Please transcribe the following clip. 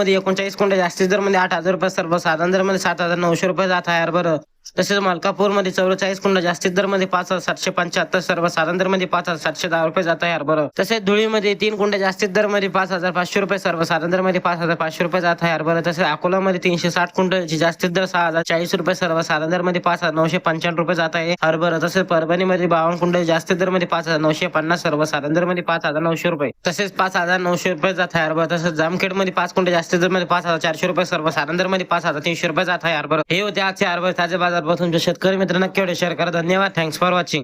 मध्ये एकोणचाळीस कोणत्या जास्तीत दर म्हणजे आठ हजार रुपये सर्वसाधारण दरमध्ये सात हजार नऊशे रुपये जात आहे बरं. तसेच मलकापूरमध्ये चौवेचाळीस कुंड जास्तीत दरमध्ये पाच हजार सातशे पंच्याहत्तर सर्वसाधारण दरमध्ये पाच हजार सातशे दहा रुपये जात आहे हरभरा तसेच धुळीमध्ये तीन कुंड जास्तीत दरमध्ये पाच हजार पाचशे रुपये सर्वसाधारण दरमध्ये पाच हजार पाचशे रुपये जात आहे हरभरा तसेच अकोलामध्ये तीनशे साठ कुंड जास्तीत दर सहा हजार चाळीस रुपये सर्वसाधारण दरमध्ये पाच हजार नऊशे पंच्याण्णव रुपये जात आहे हरभरा तसेच परभणीमध्ये बावन्न कुंड जास्तीत दरमध्ये पाच हजार नऊशे पन्नास सर्वसाधारण दरमध्ये पाच हजार नऊशे रुपये तसेच पाच हजार नऊशे रुपये जात आहे हरभरा तसेच जामखेडमध्ये पाच कुंड जास्तीत दरमध्ये पाच हजार चारशे रुपये सर्वसाधारण दरमध्ये पाच हजार तीनशे रुपये जात आहे हरभरा हे होते आजचे हरभरा ताजे बाजार तुमच्या शेतकरी मित्रांना केवढे शेअर करा. धन्यवाद. Thanks for watching